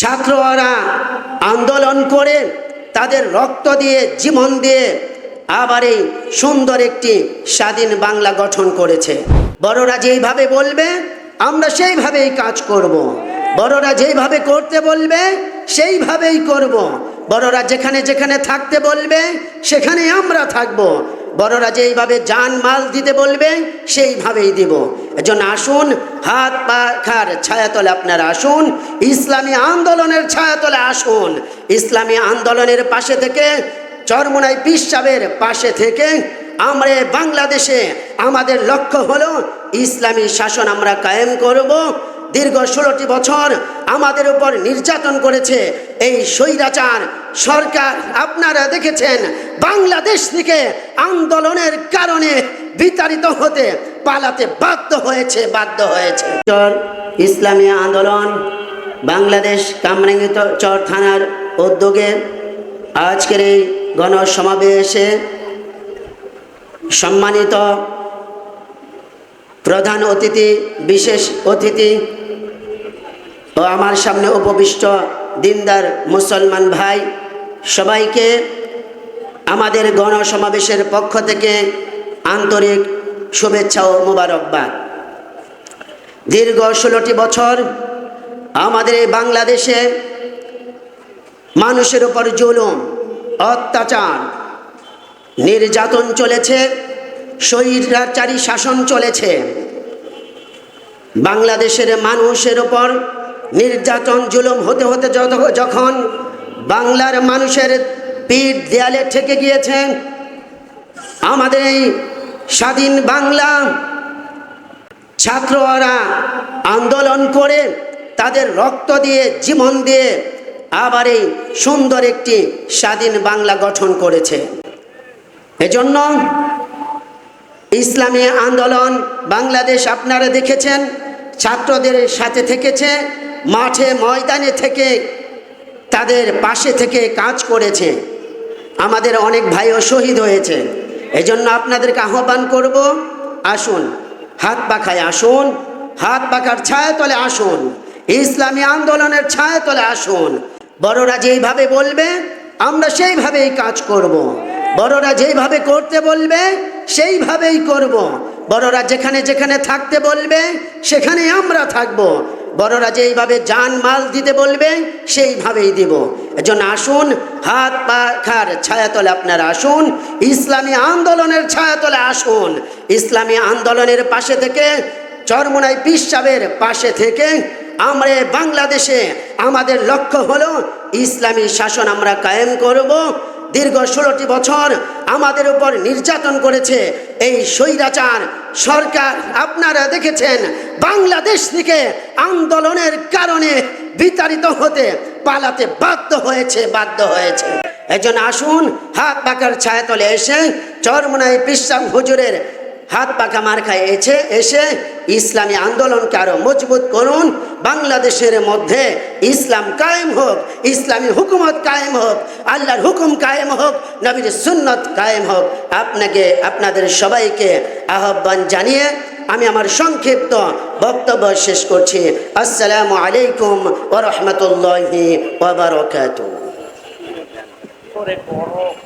ছাত্ররা আন্দোলন করে তাদের রক্ত দিয়ে, জীবন দিয়ে আবার এই সুন্দর একটি স্বাধীন বাংলা গঠন করেছে বড়রা যেইভাবে বলবে, আমরা সেইভাবেই কাজ করব। বড়রা যেইভাবে করতে বলবে, সেইভাবেই করব। বড়রা যেখানে যেখানে থাকতে বলবে, সেখানে আমরা থাকব বড়রা যেইভাবে যান মাল দিতে বলবে, সেইভাবেই দিব। এজন্য আসুন, হাত পাখার ছায়াতলে আপনারা আসুন, ইসলামী আন্দোলনের ছায়াতলে আসুন। ইসলামী আন্দোলনের পাশে থেকে, চরমোনাই পিসাবের পাশে থেকে, আমরা বাংলাদেশে, আমাদের লক্ষ্য হলো, ইসলামী শাসন আমরা কায়েম করব দীর্ঘ ষোলোটি বছর আমাদের উপর নির্যাতন করেছে এই স্বৈরাচার সরকার। আপনারা দেখেছেন, বাংলাদেশ থেকে আন্দোলনের কারণে বিতাড়িত হতে, পালাতে বাধ্য হয়েছে বাধ্য হয়েছে। ইসলামী আন্দোলন বাংলাদেশ কামরাঙ্গিত চর থানার উদ্যোগে আজকের এই গণসমাবেশে সম্মানিত প্রধান অতিথি, বিশেষ অতিথি ও আমার সামনে উপবিষ্ট দিনদার মুসলমান ভাই, সবাইকে আমাদের গণসমাবেশের পক্ষ থেকে আন্তরিক শুভেচ্ছা ও মোবারকবাদ। দীর্ঘ ষোলোটি বছর আমাদের এই বাংলাদেশে মানুষের উপর জুলুম, অত্যাচার, নির্যাতন চলেছে স্বৈরাচারী শাসন চলেছে। বাংলাদেশের মানুষের ওপর নির্যাতন, জুলুম হতে হতে যখন বাংলার মানুষের পিঠ দেয়ালে ঠেকে গিয়েছে আমাদের এই স্বাধীন বাংলা ছাত্ররা আন্দোলন করে তাদের রক্ত দিয়ে, জীবন দিয়ে আবার এই সুন্দর একটি স্বাধীন বাংলা গঠন করেছে। এজন্য ইসলামী আন্দোলন বাংলাদেশ আপনারা দেখেছেন, ছাত্রদের সাথে থেকেছে মাঠে ময়দানে থেকে তাদের পাশে থেকে কাজ করেছে আমাদের অনেক ভাইও শহীদ হয়েছে এজন্য আপনাদেরকে আহ্বান করব, আসুন, হাত পাখায় আসুন, হাত পাখার ছায়াতলে আসুন, ইসলামী আন্দোলনের ছায়াতলে আসুন বড়রা যেইভাবে বলবে, আমরা সেইভাবেই কাজ করব। বড়রা যেইভাবে করতে বলবে, সেইভাবেই করব। বড়রা যেখানে যেখানে থাকতে বলবে সেখানে আমরা থাকব বড়রা যেইভাবে যান মাল দিতে বলবে, সেইভাবেই দিব। এজন্য আসুন, হাত পাখার ছায়াতলে আপনারা আসুন, ইসলামী আন্দোলনের ছায়াতলে আসুন। ইসলামী আন্দোলনের পাশে থেকে, চরমোনাই পিসাবের পাশে থেকে, আমরা বাংলাদেশে, আমাদের লক্ষ্য হলো, ইসলামী শাসন আমরা কায়েম করব। দীর্ঘ ষোলোটি বছর আমাদের উপর নির্যাতন করেছে এই স্বৈরাচার সরকার আপনারা দেখেছেন, বাংলাদেশ থেকে আন্দোলনের কারণে বিতাড়িত হতে পালাতে বাধ্য হয়েছে বাধ্য হয়েছে। এজন আসুন, হাত পাকার ছায়াতলে এসে চরমনাই বিশ্রাম হুজুরের হাত পাকা মার খায়। এসে এসে ইসলামী আন্দোলনকে আরও মজবুত করুন। বাংলাদেশের মধ্যে ইসলাম কায়েম হোক, ইসলামী হুকুমত কায়েম হোক, আল্লাহর হুকুম কায়েম হোক, নবীর সুন্নত কায়েম হোক। আপনাকে, আপনাদের সবাইকে আহ্বান জানিয়ে আমি আমার সংক্ষিপ্ত বক্তব্য শেষ করছি। আসসালামু আলাইকুম ও রহমতুল্লাহি ওবরাকাতুহ করে বড়।